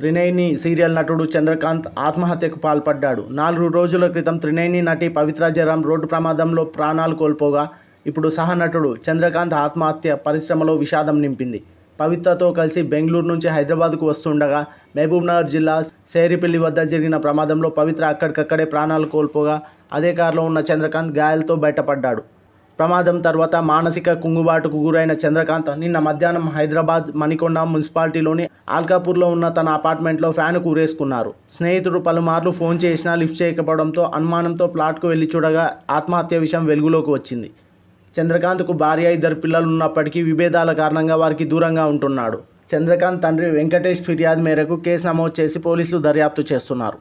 త్రినేని serial నటుడు చంద్రకాంత్ ఆత్మహత్యకు పాల్పడ్డాడు. నాలుగు రోజుల క్రితం త్రినేని నటి పవిత్ర జయరాం రోడ్డు ప్రమాదంలో ప్రాణాలు కోల్పోగా ఇప్పుడు సహనటుడు చంద్రకాంత్ ఆత్మహత్య పరిశ్రమలో విషాదం నింపింది. పవిత్రతో కలిసి బెంగళూరు నుంచి హైదరాబాద్కు వస్తుండగా మహబూబ్నగర్ జిల్లా సేరిపల్లి వద్ద జరిగిన ప్రమాదంలో పవిత్ర అక్కడికక్కడే ప్రాణాలు కోల్పోగా అదే కారులో ఉన్న చంద్రకాంత్ గాయాలతో బయటపడ్డాడు. ప్రమాదం తర్వాత మానసిక కుంగుబాటుకు గురైన చంద్రకాంత్ నిన్న మధ్యాహ్నం హైదరాబాద్ మణికొండ మున్సిపాలిటీలోని ఆల్కాపూర్లో ఉన్న తన అపార్ట్మెంట్లో ఫ్యాన్కు ఊరేసుకున్నారు. స్నేహితుడు పలుమార్లు ఫోన్ చేసినా లిఫ్ట్ చేయకపోవడంతో అనుమానంతో ప్లాట్కు వెళ్ళి చూడగా ఆత్మహత్య విషయం వెలుగులోకి వచ్చింది. చంద్రకాంత్కు భార్య ఇద్దరు పిల్లలు ఉన్నప్పటికీ విభేదాల కారణంగా వారికి దూరంగా ఉంటున్నాడు. చంద్రకాంత్ తండ్రి వెంకటేష్ ఫిర్యాదు మేరకు కేసు నమోదు చేసి పోలీసులు దర్యాప్తు చేస్తున్నారు.